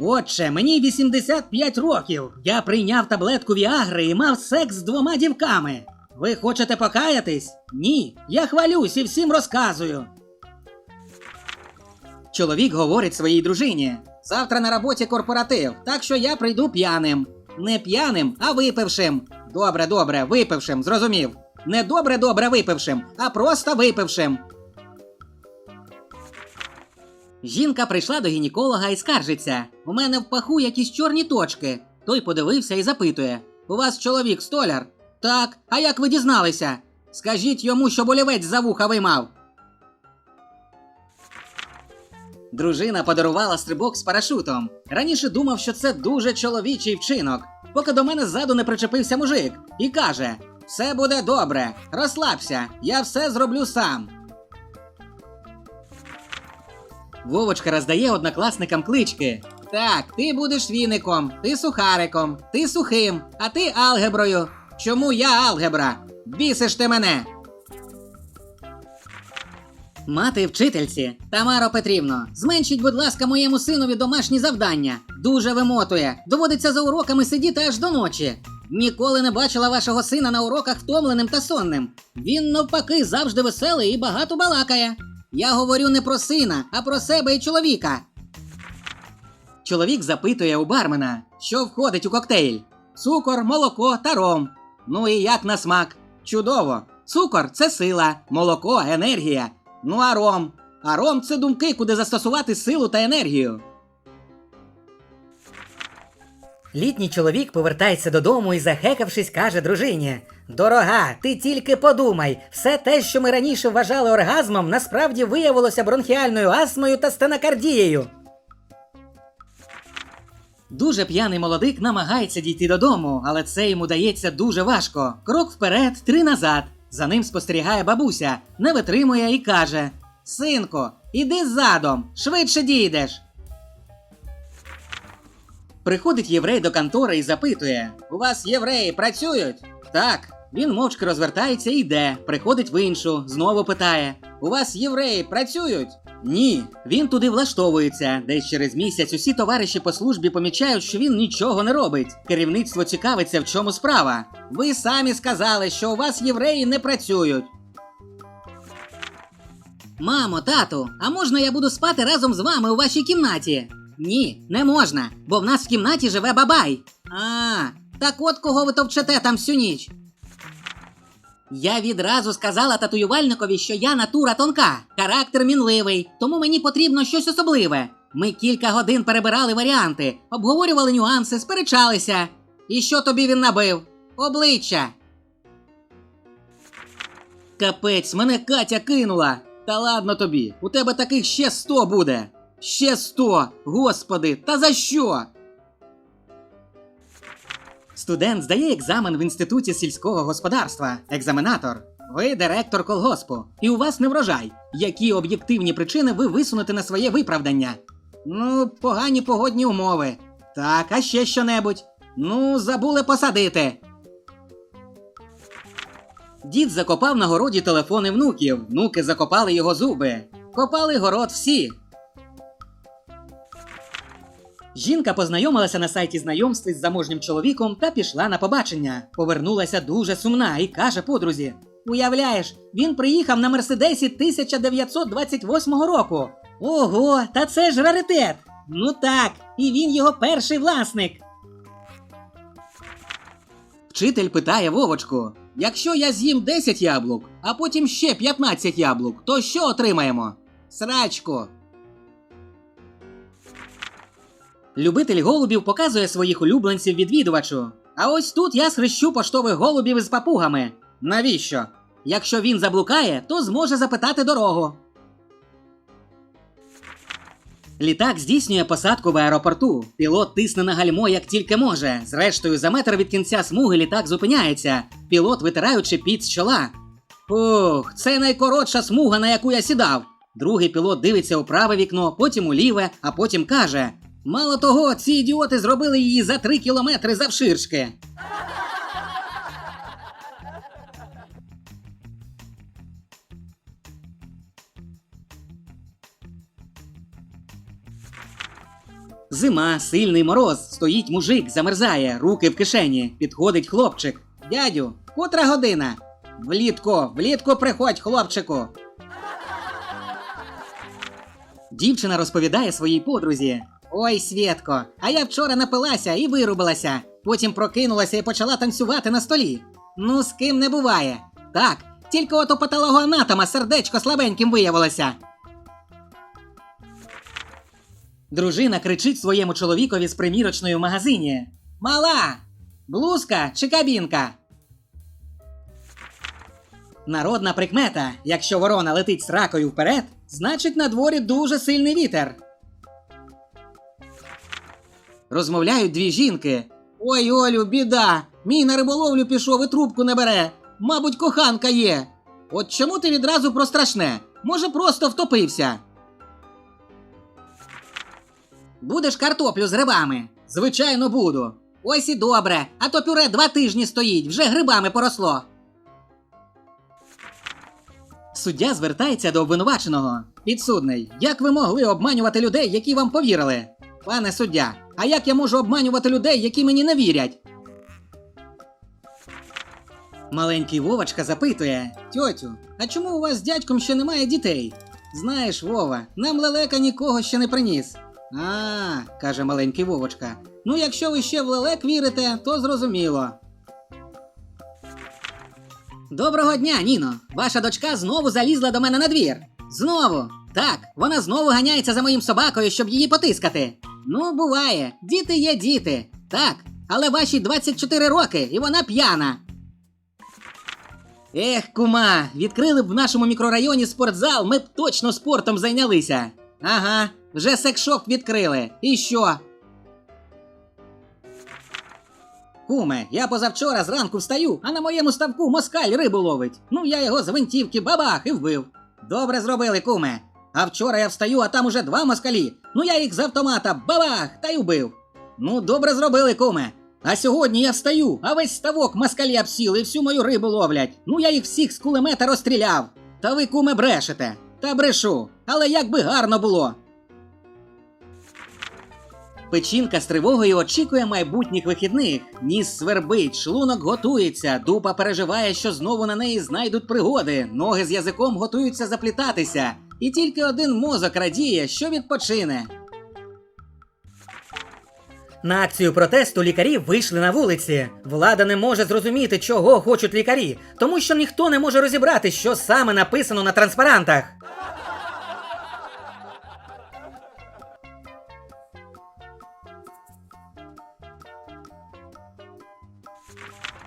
Отче, мені 85 років. Я прийняв таблетку Віагри і мав секс з двома дівками. Ви хочете покаятись? Ні. Я хвалюсь і всім розказую. Чоловік говорить своїй дружині: завтра на роботі корпоратив, так що я прийду п'яним. Не п'яним, а випившим. Добре, добре, випившим, зрозумів. Не добре, добре випившим, а просто випившим. Жінка прийшла до гінеколога і скаржиться: у мене в паху якісь чорні точки. Той подивився і запитує: У вас чоловік столяр? Так, а як ви дізналися? Скажіть йому, що болівець за вуха виймав. Дружина подарувала стрибок з парашутом. Раніше думав, що це дуже чоловічий вчинок, поки до мене ззаду не причепився мужик і каже: Все буде добре, розслабся, я все зроблю сам. Вовочка роздає однокласникам клички. Так, ти будеш віником, ти сухариком, ти сухим, а ти алгеброю. Чому я алгебра? Бісиш ти мене. Мати вчительці, Тамаро Петрівно, зменшіть, будь ласка, моєму синові домашні завдання. Дуже вимотує. Доводиться за уроками сидіти аж до ночі. Ніколи не бачила вашого сина на уроках втомленим та сонним. Він навпаки завжди веселий і багато балакає. Я говорю не про сина, а про себе і чоловіка. Чоловік запитує у бармена, що входить у коктейль: цукор, молоко та ром. Ну і як на смак? Чудово! Цукор це сила, молоко енергія. Ну а ром. А ром це думки, куди застосувати силу та енергію. Літній чоловік повертається додому і, захекавшись, каже дружині: Дорога, ти тільки подумай, все те, що ми раніше вважали оргазмом, насправді виявилося бронхіальною астмою та стенокардією. Дуже п'яний молодик намагається дійти додому, але це йому дається дуже важко. Крок вперед, три назад. За ним спостерігає бабуся, не витримує і каже: Синку, іди задом, швидше дійдеш. Приходить єврей до контори і запитує: У вас євреї працюють? Так. Він мовчки розвертається і йде, приходить в іншу, знову питає: У вас євреї працюють? Ні. Він туди влаштовується. Десь через місяць усі товариші по службі помічають, що він нічого не робить. Керівництво цікавиться, в чому справа. Ви самі сказали, що у вас євреї не працюють. Мамо, тату, а можна я буду спати разом з вами у вашій кімнаті? Ні, не можна, бо в нас в кімнаті живе бабай. А, так от кого ви товчете там всю ніч. Я відразу сказала татуювальникові, що я натура тонка, характер мінливий, тому мені потрібно щось особливе. Ми кілька годин перебирали варіанти, обговорювали нюанси, сперечалися. І що тобі він набив? Обличчя. Капець, мене Катя кинула. Та ладно тобі, у тебе таких ще сто буде. Ще сто, господи, та за що? Студент здає екзамен в інституті сільського господарства. Екзаменатор. Ви директор колгоспу, і у вас не врожай. Які об'єктивні причини ви висунете на своє виправдання? Ну, погані погодні умови. Так, а ще що-небудь. Ну, забули посадити. Дід закопав на городі телефони внуків, внуки закопали його зуби. Копали город всі. Жінка познайомилася на сайті знайомств із заможнім чоловіком та пішла на побачення. Повернулася дуже сумна і каже подрузі: Уявляєш, він приїхав на Мерседесі 1928 року. Ого, та це ж раритет! Ну так, і він його перший власник. Вчитель питає Вовочку: якщо я з'їм 10 яблук, а потім ще 15 яблук, то що отримаємо? Срачку. Любитель голубів показує своїх улюбленців відвідувачу. А ось тут я схрещу поштових голубів із папугами. Навіщо? Якщо він заблукає, то зможе запитати дорогу. Літак здійснює посадку в аеропорту. Пілот тисне на гальмо як тільки може. Зрештою, за метр від кінця смуги літак зупиняється. Пілот витираючи під з чола. Ух, це найкоротша смуга, на яку я сідав. Другий пілот дивиться у праве вікно, потім у ліве, а потім каже: Мало того, ці ідіоти зробили її за три кілометри завширшки. Зима, сильний мороз, стоїть мужик, замерзає, руки в кишені. Підходить хлопчик. Дядю, котра година? Влітку, влітку приходь, хлопчику. Дівчина розповідає своїй подрузі. Ой, Свєтко, а я вчора напилася і вирубилася. Потім прокинулася і почала танцювати на столі. Ну, з ким не буває. Так, тільки от у патологоанатома сердечко слабеньким виявилося. Дружина кричить своєму чоловікові з примірочної в магазині. Мала! Блузка чи кабінка? Народна прикмета: якщо ворона летить з ракою вперед, значить на дворі дуже сильний вітер. Розмовляють дві жінки. Ой, Олю, біда! Мій на риболовлю пішов і трубку не бере. Мабуть, коханка є. От чому ти відразу про страшне? Може, просто втопився. Будеш картоплю з грибами? Звичайно, буду. Ось і добре, а то пюре два тижні стоїть, вже грибами поросло. Суддя звертається до обвинуваченого. Підсудний, як ви могли обманювати людей, які вам повірили? Пане суддя, а як я можу обманювати людей, які мені не вірять? Маленький Вовочка запитує: Тьотю, а чому у вас з дядьком ще немає дітей? Знаєш, Вова, нам лелека нікого ще не приніс. А, каже маленький Вовочка. Ну, якщо ви ще в лелек вірите, то зрозуміло. Доброго дня, Ніно. Ваша дочка знову залізла до мене на двір. Знову. Так, вона знову ганяється за моїм собакою, щоб її потискати. Ну, буває, діти є діти. Так, але вашій 24 роки, і вона п'яна. Ех, кума, відкрили б в нашому мікрорайоні спортзал, ми б точно спортом зайнялися. Ага, вже секшоп відкрили. І що? Куме, я позавчора зранку встаю, а на моєму ставку москаль рибу ловить. Ну я його з винтівки бабах і вбив. Добре зробили, куме. А вчора я встаю, а там уже два москалі. Ну я їх з автомата бабах та й убив. Ну, добре зробили, куме. А сьогодні я встаю, а весь ставок москалі обсіли всю мою рибу ловлять. Ну я їх всіх з кулемета розстріляв. Та ви, куме, брешете. Та брешу. Але як би гарно було. Печінка з тривогою очікує майбутніх вихідних. Ніс свербить, шлунок готується, дупа переживає, що знову на неї знайдуть пригоди, ноги з язиком готуються заплітатися, і тільки один мозок радіє, що відпочине. На акцію протесту лікарі вийшли на вулиці. Влада не може зрозуміти, чого хочуть лікарі, тому що ніхто не може розібрати, що саме написано на транспарантах.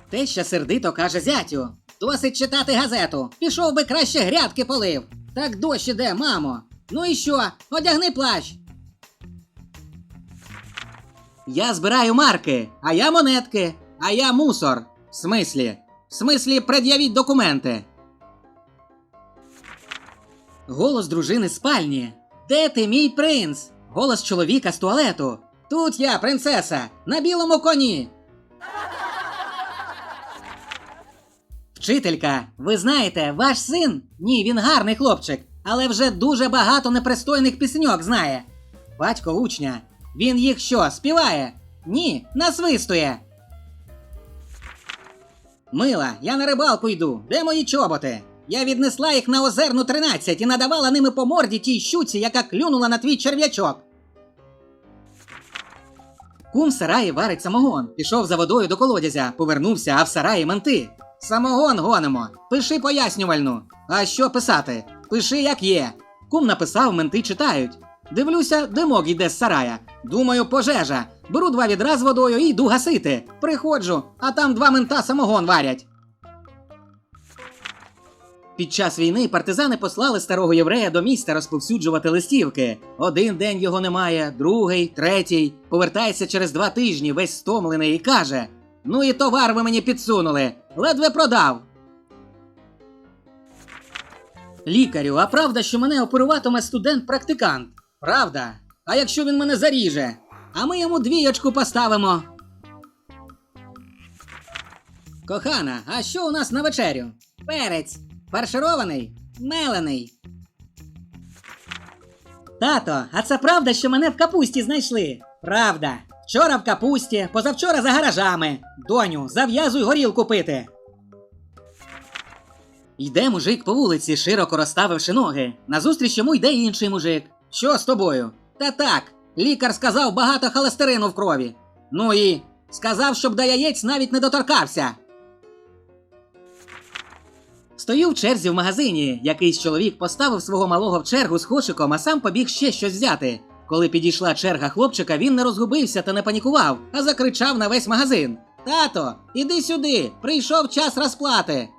Теща сердито каже зятю. Досить читати газету. Пішов би краще грядки полив. Так дощ іде, мамо. Ну і що? Одягни плащ. Я збираю марки, а я монетки, а я мусор. В смислі? В смислі, пред'явіть документи. Голос дружини спальні. Де ти, мій принц? Голос чоловіка з туалету. Тут я, принцеса, на білому коні. Вчителька, ви знаєте, ваш син? Ні, він гарний хлопчик, але вже дуже багато непристойних пісеньок знає. Батько учня. Він їх що, співає? Ні, насвистує. Мила, я на рибалку йду. Де мої чоботи? Я віднесла їх на озерну 13 і надавала ними по морді тій щуці, яка клюнула на твій черв'ячок. Кум в сараї варить самогон. Пішов за водою до колодязя, повернувся, а в сараї менти. Самогон гонимо. Пиши пояснювальну. А що писати? Пиши, як є. Кум написав, менти читають. Дивлюся, димок йде з сарая. Думаю, пожежа. Беру два відра з водою і йду гасити. Приходжу, а там два мента самогон варять. Під час війни партизани послали старого єврея до міста розповсюджувати листівки. Один день його немає, другий, третій. Повертається через два тижні, весь стомлений, і каже: Ну і товар ви мені підсунули, ледве продав. Лікарю, а правда, що мене оперуватиме студент-практикант? Правда. А якщо він мене заріже? А ми йому двієчку поставимо. Кохана, а що у нас на вечерю? Перець. Фарширований? Мелений. Тато, а це правда, що мене в капусті знайшли? Правда. Вчора в капусті, позавчора за гаражами. Доню, зав'язуй горілку пити. Йде мужик по вулиці, широко розставивши ноги. Назустріч йому йде інший мужик. Що з тобою? Та так, лікар сказав багато холестерину в крові. Ну і сказав, щоб до яєць навіть не доторкався. Стою в черзі в магазині. Якийсь чоловік поставив свого малого в чергу з кошиком, а сам побіг ще щось взяти. Коли підійшла черга хлопчика, він не розгубився та не панікував, а закричав на весь магазин: Тато, іди сюди! Прийшов час розплати.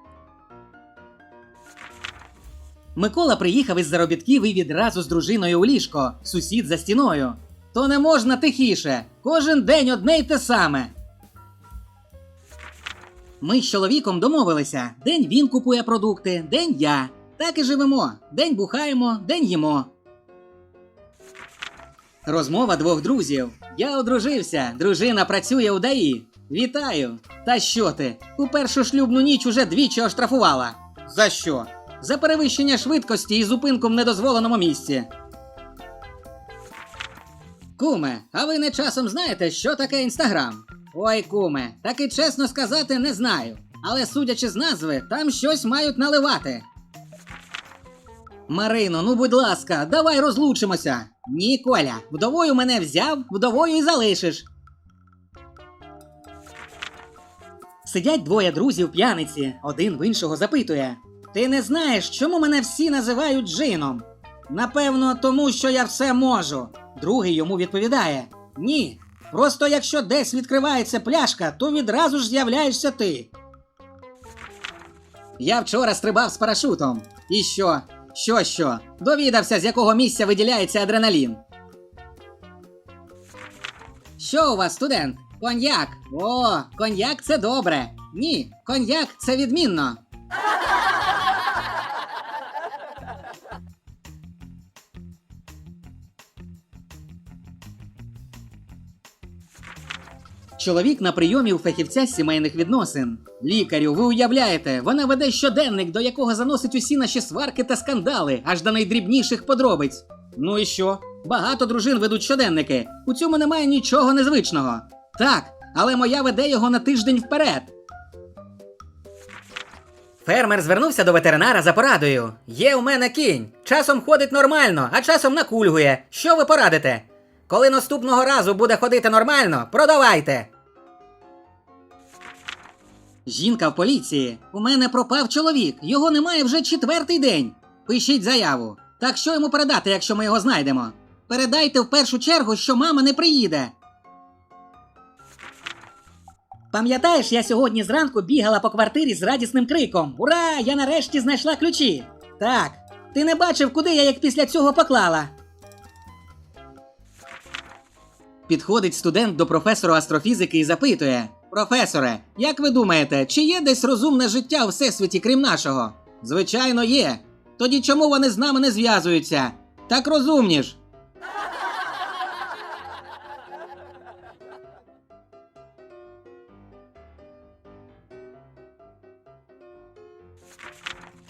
Микола приїхав із заробітків і відразу з дружиною у ліжко, сусід за стіною. То не можна тихіше. Кожен день одне й те саме. Ми з чоловіком домовилися: день він купує продукти, день я. Так і живемо. День бухаємо, день їмо. Розмова двох друзів. Я одружився, дружина працює у ДАІ. Вітаю! Та що ти? У першу шлюбну ніч уже двічі оштрафувала. За що? За перевищення швидкості і зупинку в недозволеному місці. Куме, а ви не часом знаєте, що таке інстаграм? Ой, куме, так і чесно сказати, не знаю. Але судячи з назви, там щось мають наливати. Марино, ну будь ласка, давай розлучимося. Ні, Коля, вдовою мене взяв, вдовою і залишиш. Сидять двоє друзів п'яниці, один в іншого запитує: Ти не знаєш, чому мене всі називають джином? Напевно, тому що я все можу. Другий йому відповідає: Ні. Просто якщо десь відкривається пляшка, то відразу ж з'являєшся ти. Я вчора стрибав з парашутом. І що? Що, що? Довідався, з якого місця виділяється адреналін. Що у вас, студент? Коньяк. О, коньяк це добре. Ні, коньяк це відмінно. Чоловік на прийомі у фахівця сімейних відносин. Лікарю, ви уявляєте, вона веде щоденник, до якого заносить усі наші сварки та скандали, аж до найдрібніших подробиць. Ну і що? Багато дружин ведуть щоденники. У цьому немає нічого незвичного. Так, але моя веде його на тиждень вперед. Фермер звернувся до ветеринара за порадою. Є у мене кінь. Часом ходить нормально, а часом накульгує. Що ви порадите? Коли наступного разу буде ходити нормально, продавайте. Жінка в поліції. У мене пропав чоловік. Його немає вже четвертий день. Пишіть заяву. Так що йому передати, якщо ми його знайдемо? Передайте в першу чергу, що мама не приїде. Пам'ятаєш, я сьогодні зранку бігала по квартирі з радісним криком: Ура! Я нарешті знайшла ключі! Так, ти не бачив, куди я їх після цього поклала. Підходить студент до професора астрофізики і запитує: Професоре, як ви думаєте, чи є десь розумне життя у всесвіті, крім нашого? Звичайно, є. Тоді чому вони з нами не зв'язуються? Так розумні ж.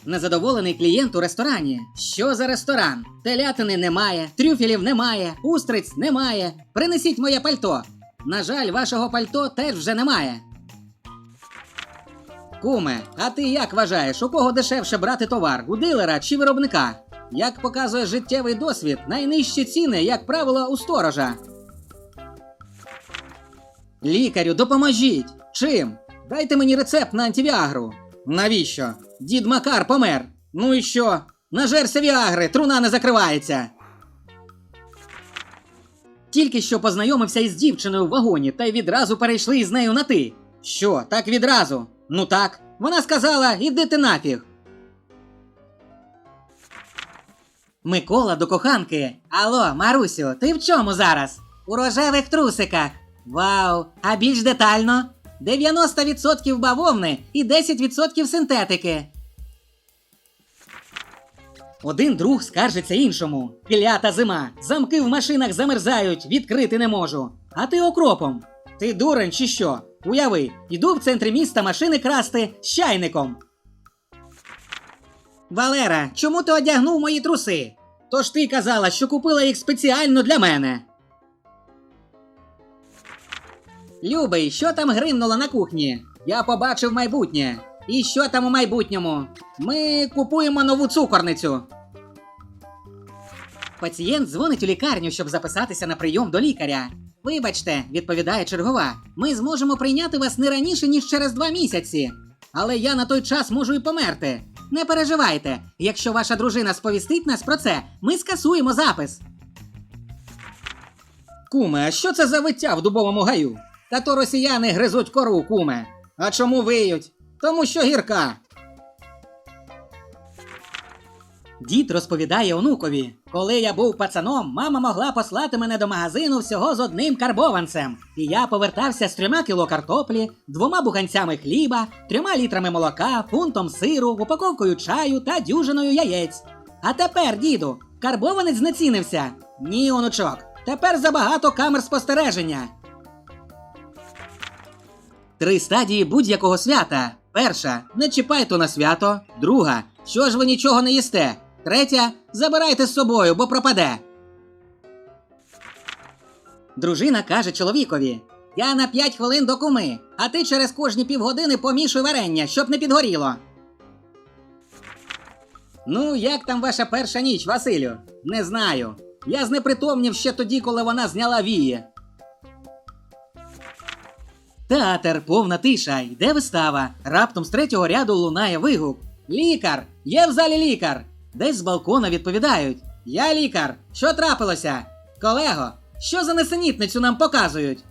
Незадоволений клієнт у ресторані. Що за ресторан? Телятини немає, трюфелів немає, устриць немає. Принесіть моє пальто. На жаль, вашого пальто теж вже немає. Куме, а ти як вважаєш, у кого дешевше брати товар? У дилера чи виробника? Як показує життєвий досвід, найнижчі ціни, як правило, у сторожа. Лікарю, допоможіть! Чим? Дайте мені рецепт на антивіагру. Навіщо? Дід Макар помер. Ну і що? Нажерся віагри, труна не закривається. Тільки що познайомився із дівчиною в вагоні та й відразу перейшли із нею на ти. Що, так відразу? Ну так. Вона сказала, іди ти нафіг. Микола до коханки. Алло, Марусю, ти в чому зараз? У рожевих трусиках. Вау! А більш детально? 90% бавовни і 10% синтетики. Один друг скаржиться іншому. Клята зима. Замки в машинах замерзають, відкрити не можу. А ти окропом. Ти дурень чи що? Уяви, йду в центрі міста машини красти з чайником. Валера, чому ти одягнув мої труси? Тож ти казала, що купила їх спеціально для мене. Любий, що там гримнуло на кухні? Я побачив майбутнє. І що там у майбутньому? Ми купуємо нову цукорницю. Пацієнт дзвонить у лікарню, щоб записатися на прийом до лікаря. Вибачте, відповідає чергова, ми зможемо прийняти вас не раніше, ніж через два місяці. Але я на той час можу і померти. Не переживайте, якщо ваша дружина сповістить нас про це, ми скасуємо запис. Куме, а що це за виття в дубовому гаю? Та то росіяни гризуть кору, куме. А чому виють? Тому що гірка. Дід розповідає онукові: коли я був пацаном, мама могла послати мене до магазину всього з одним карбованцем. І я повертався з трьома кіло картоплі, двома буханцями хліба, трьома літрами молока, фунтом сиру, упаковкою чаю та дюжиною яєць. А тепер, діду, карбованець знецінився. Ні, онучок, тепер забагато камер спостереження. Три стадії будь-якого свята. Перша не чіпайте на свято. Друга що ж ви нічого не їсте. Третя забирайте з собою, бо пропаде. Дружина каже чоловікові: Я на 5 хвилин до куми, а ти через кожні півгодини помішуй варення, щоб не підгоріло. Ну, як там ваша перша ніч, Василю? Не знаю. Я знепритомнів ще тоді, коли вона зняла вії. Театр, повна тиша, йде вистава. Раптом з третього ряду лунає вигук. Лікар! Є в залі лікар! Десь з балкона відповідають: Я лікар! Що трапилося? Колего, що за несенітницю нам показують?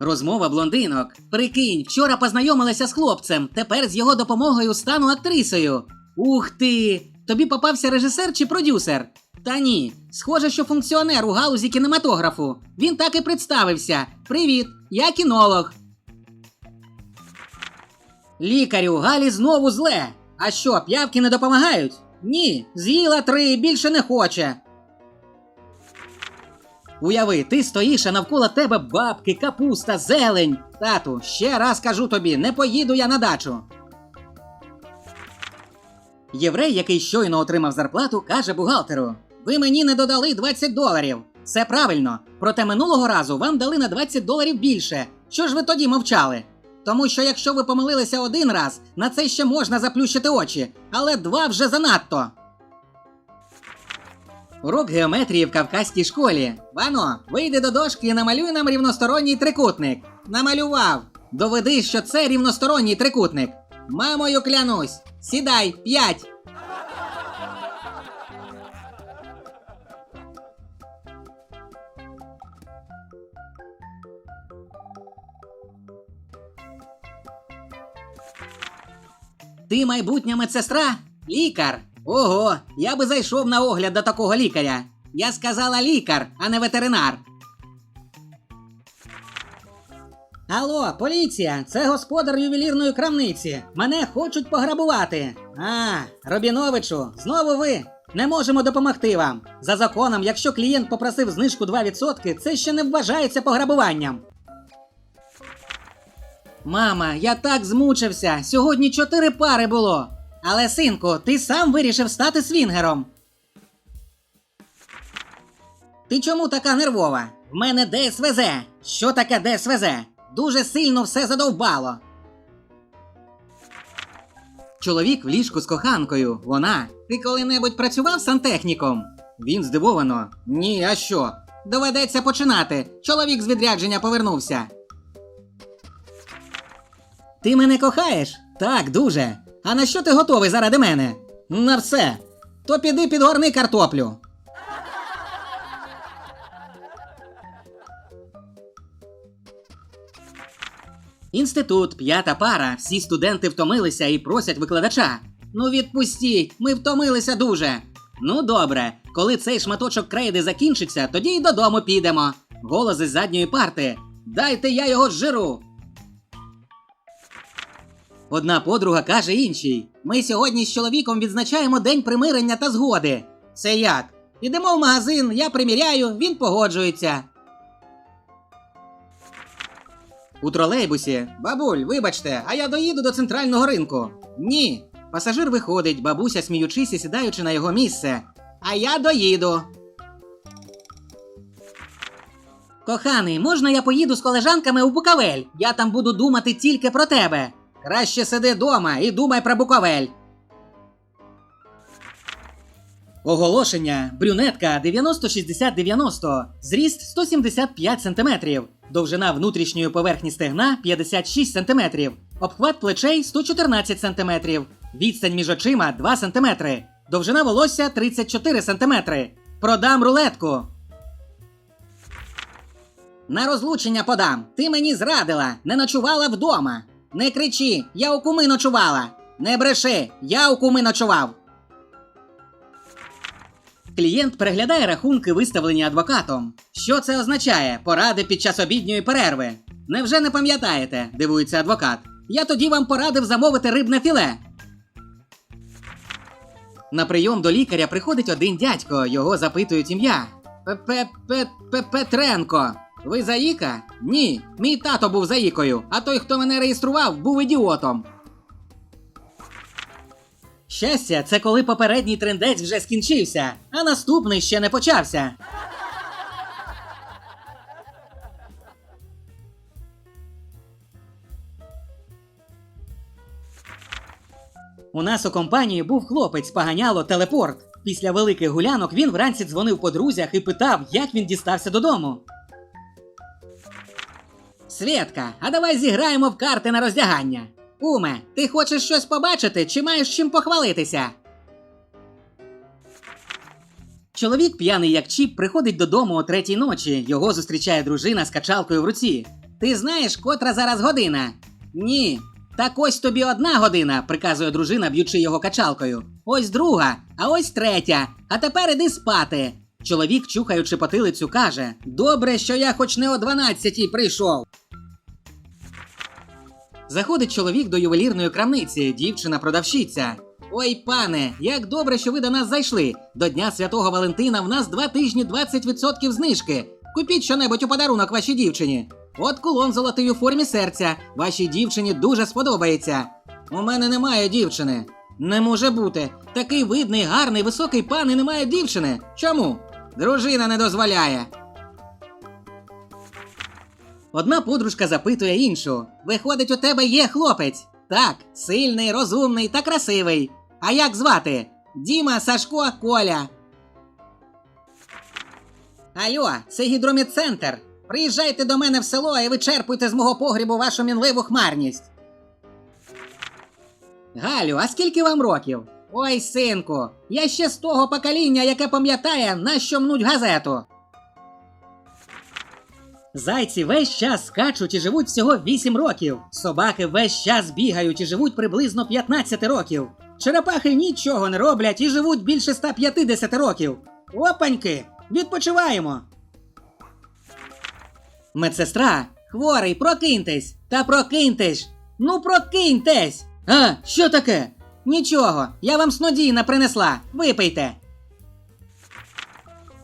Розмова блондинок. Прикинь, вчора познайомилася з хлопцем, тепер з його допомогою стану актрисою. Ух ти! Тобі попався режисер чи продюсер? Та ні, схоже, що функціонер у галузі кінематографу. Він так і представився. Привіт, я кінолог. Лікарю Галі знову зле. А що, п'явки не допомагають? Ні, з'їла три, більше не хоче. Уяви, ти стоїш, а навколо тебе бабки, капуста, зелень. Тату, ще раз кажу тобі, не поїду я на дачу. Єврей, який щойно отримав зарплату, каже бухгалтеру: Ви мені не додали 20 доларів. Це правильно. Проте минулого разу вам дали на 20 доларів більше. Що ж ви тоді мовчали? Тому що якщо ви помилилися один раз, на це ще можна заплющити очі, але два вже занадто. Урок геометрії в кавказькій школі. Вано, вийди до дошки і намалюй нам рівносторонній трикутник. Намалював. Доведи, що це рівносторонній трикутник. Мамою клянусь. Сідай, п'ять. Ти майбутня медсестра? Лікар. Ого, я би зайшов на огляд до такого лікаря. Я сказала лікар, а не ветеринар. Алло, поліція, це господар ювелірної крамниці. Мене хочуть пограбувати. А, Робіновичу, знову ви. Не можемо допомогти вам. За законом, якщо клієнт попросив знижку 2%, це ще не вважається пограбуванням. Мама, я так змучився. Сьогодні чотири пари було. Але, синку, ти сам вирішив стати свінгером. Ти чому така нервова? В мене ДСВЗ. Що таке ДСВЗ? Дуже сильно все задовбало. Чоловік в ліжку з коханкою. Вона. Ти коли-небудь працював сантехніком? Він здивовано. Ні, а що? Доведеться починати. Чоловік з відрядження повернувся. Ти мене кохаєш? Так, дуже. А на що ти готовий заради мене? На все. То піди підгорни картоплю. Інститут, п'ята пара, всі студенти втомилися і просять викладача. Ну відпустіть, ми втомилися дуже. Ну добре, коли цей шматочок крейди закінчиться, тоді й додому підемо. Голос із задньої парти. Дайте я його зжиру. Одна подруга каже іншій: Ми сьогодні з чоловіком відзначаємо день примирення та згоди. Це як? Ідемо в магазин, я приміряю, він погоджується. У тролейбусі. Бабуль, вибачте, а я доїду до центрального ринку. Ні. Пасажир виходить, бабуся, сміючись і сідаючи на його місце. А я доїду. Коханий, можна я поїду з колежанками у Буковель? Я там буду думати тільки про тебе. Краще сиди дома і думай про Буковель. Оголошення. Брюнетка 90-60-90. Зріст 175 см. Довжина внутрішньої поверхні стегна 56 см. Обхват плечей 114 см. Відстань між очима 2 см. Довжина волосся 34 см. Продам рулетку. На розлучення подам. Ти мені зрадила, не ночувала вдома. Не кричи, я у куми ночувала. Не бреши, я у куми ночував. Клієнт переглядає рахунки, виставлені адвокатом. Що це означає? Поради під час обідньої перерви. Невже не пам'ятаєте? дивується адвокат. Я тоді вам порадив замовити рибне філе. На прийом до лікаря приходить один дядько, його запитують ім'я. Петренко. Ви заїка? Ні, мій тато був заїкою, а той, хто мене реєстрував, був ідіотом. Щастя, це коли попередній трендець вже скінчився, а наступний ще не почався. У нас у компанії був хлопець поганяло телепорт. Після великих гулянок він вранці дзвонив по друзях і питав, як він дістався додому. Свєтка, а давай зіграємо в карти на роздягання. Уме, ти хочеш щось побачити чи маєш чим похвалитися? Чоловік, п'яний як чіп, приходить додому о третій ночі. Його зустрічає дружина з качалкою в руці. Ти знаєш, котра зараз година? Ні. Так ось тобі одна година, приказує дружина, б'ючи його качалкою. Ось друга, а ось третя. А тепер іди спати. Чоловік, чухаючи потилицю, каже: Добре, що я хоч не о 12 прийшов. Заходить чоловік до ювелірної крамниці, дівчина-продавщиця. Ой, пане, як добре, що ви до нас зайшли. До Дня Святого Валентина в нас два тижні 20% знижки. Купіть щонебудь у подарунок вашій дівчині. От кулон золотий у формі серця. Вашій дівчині дуже сподобається. У мене немає дівчини. Не може бути. Такий видний, гарний, високий пан і немає дівчини. Чому? Дружина не дозволяє. Одна подружка запитує іншу: Виходить, у тебе є хлопець? Так, сильний, розумний та красивий. А як звати? Діма, Сашко, Коля. Алло, це гідромідцентр. Приїжджайте до мене в село і вичерпуйте з мого погрібу вашу мінливу хмарність. Галю, а скільки вам років? Ой, синку, я ще з того покоління, яке пам'ятає, на що мнуть газету. Зайці весь час скачуть і живуть всього 8 років. Собаки весь час бігають і живуть приблизно 15 років. Черепахи нічого не роблять і живуть більше 150 років. Опаньки! Відпочиваємо. Медсестра, хворий, прокиньтесь! Та прокиньтесь! Ну прокиньтесь! А, що таке? Нічого, я вам снодійна принесла. Випийте.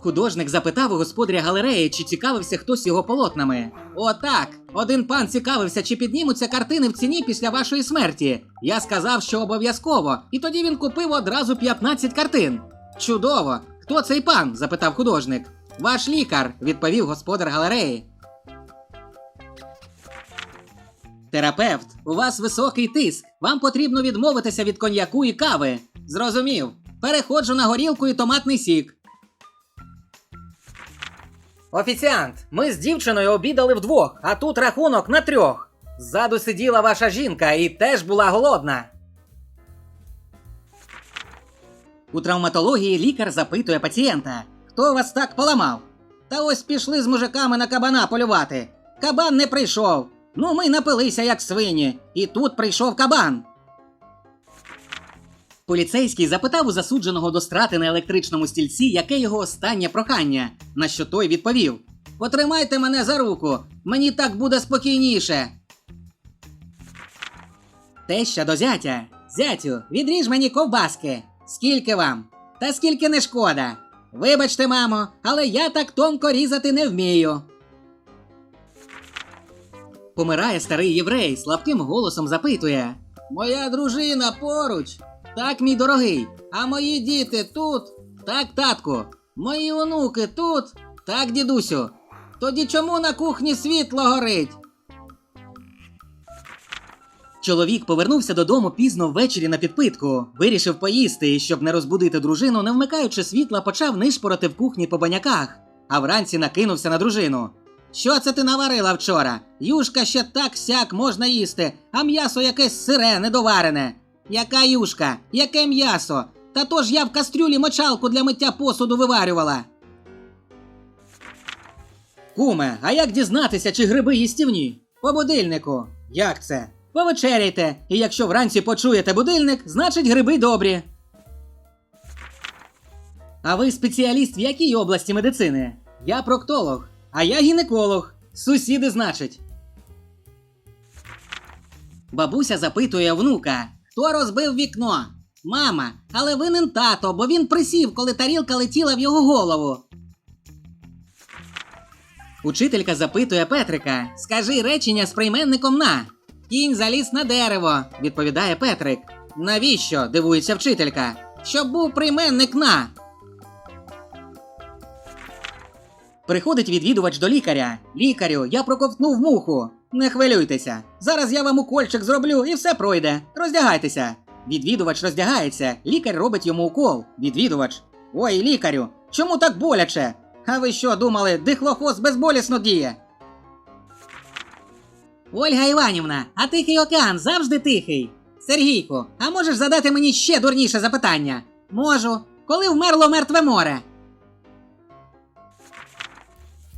Художник запитав у господаря галереї, чи цікавився хтось його полотнами. Отак. Один пан цікавився, чи піднімуться картини в ціні після вашої смерті. Я сказав, що обов'язково, і тоді він купив одразу 15 картин. Чудово! Хто цей пан? запитав художник. Ваш лікар, відповів господар галереї. Терапевт, у вас високий тиск. Вам потрібно відмовитися від коньяку і кави. Зрозумів. Переходжу на горілку і томатний сік. Офіціант, ми з дівчиною обідали вдвох, а тут рахунок на трьох. Ззаду сиділа ваша жінка і теж була голодна. У травматології лікар запитує пацієнта: Хто вас так поламав? Та ось пішли з мужиками на кабана полювати. Кабан не прийшов. Ну, ми напилися, як свині, і тут прийшов кабан. Поліцейський запитав у засудженого до страти на електричному стільці, яке його останнє прохання, на що той відповів: Потримайте мене за руку, мені так буде спокійніше. Теща до зятя. Зятю, відріж мені ковбаски. Скільки вам? Та скільки не шкода. Вибачте, мамо, але я так тонко різати не вмію. Помирає старий єврей, слабким голосом запитує: Моя дружина поруч. Так, мій дорогий. А мої діти тут? Так, татку. Мої онуки тут? Так, дідусю. Тоді чому на кухні світло горить? Чоловік повернувся додому пізно ввечері на підпитку, вирішив поїсти і, щоб не розбудити дружину, не вмикаючи світла, почав нишпорити в кухні по баняках, а вранці накинувся на дружину. Що це ти наварила вчора? Юшка ще так сяк можна їсти, а м'ясо якесь сире, недоварене. Яка юшка? Яке м'ясо? Та то ж я в кастрюлі мочалку для миття посуду виварювала. Куме, а як дізнатися, чи гриби їстівні? По будильнику. Як це? Повечеряйте, і якщо вранці почуєте будильник, значить гриби добрі. А ви спеціаліст в якій області медицини? Я проктолог, а я гінеколог. Сусіди, значить. Бабуся запитує внука, хто розбив вікно? Мама, але винен тато, бо він присів, коли тарілка летіла в його голову. Учителька запитує Петрика: Скажи речення з прийменником на. Кінь заліз на дерево, відповідає Петрик. Навіщо? дивується вчителька. Щоб був прийменник на. Приходить відвідувач до лікаря. Лікарю, я проковтнув муху. Не хвилюйтеся. Зараз я вам укольчик зроблю і все пройде. Роздягайтеся. Відвідувач роздягається, лікар робить йому укол. Відвідувач. Ой, лікарю, чому так боляче? А ви що думали, дихлохоз безболісно діє? Ольга Іванівна, а тихий океан завжди тихий. Сергійку, а можеш задати мені ще дурніше запитання? Можу. Коли вмерло мертве море?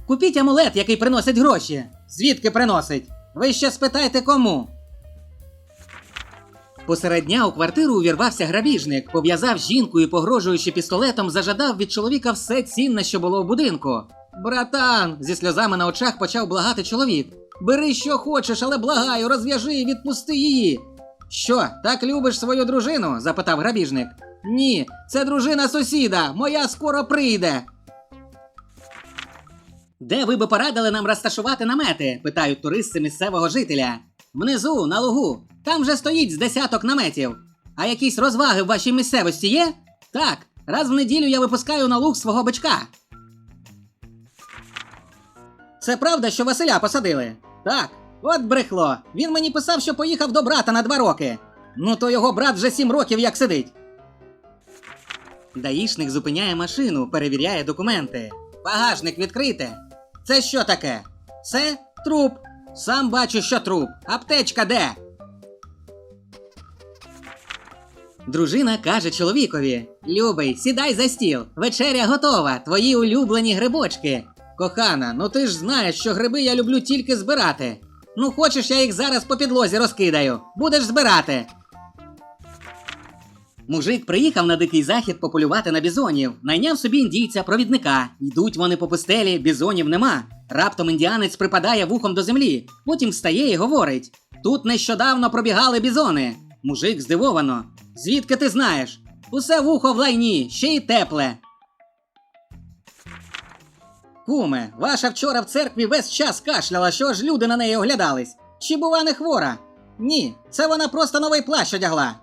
Купіть амулет, який приносить гроші. Звідки приносить? Ви ще спитайте кому. Посеред дня у квартиру увірвався грабіжник, пов'язав жінку і, погрожуючи пістолетом, зажадав від чоловіка все цінне, що було в будинку. Братан, зі сльозами на очах почав благати чоловік. Бери, що хочеш, але благаю, розв'яжи і відпусти її. Що, так любиш свою дружину? запитав грабіжник. Ні, це дружина сусіда, моя скоро прийде. Де ви би порадили нам розташувати намети? питають туристи місцевого жителя. Внизу, на лугу. Там же стоїть з десяток наметів. А якісь розваги в вашій місцевості є? Так, раз в неділю я випускаю на луг свого бичка. Це правда, що Василя посадили? Так, от брехло. Він мені писав, що поїхав до брата на два роки. Ну то його брат вже сім років як сидить. Даїшник зупиняє машину, перевіряє документи. Багажник відкрите. Це що таке? Це труп. Сам бачу, що труп. Аптечка де? Дружина каже чоловікові: Любий, сідай за стіл. Вечеря готова. Твої улюблені грибочки. Кохана, ну ти ж знаєш, що гриби я люблю тільки збирати. Ну, хочеш, я їх зараз по підлозі розкидаю. Будеш збирати. Мужик приїхав на дикий захід пополювати на бізонів, найняв собі індійця провідника. Йдуть вони по пустелі, бізонів нема. Раптом індіанець припадає вухом до землі, потім встає і говорить: Тут нещодавно пробігали бізони. Мужик здивовано. Звідки ти знаєш? Усе вухо в лайні, ще й тепле. Куме, ваша вчора в церкві весь час кашляла, що ж люди на неї оглядались. Чи бува не хвора? Ні, це вона просто новий плащ одягла.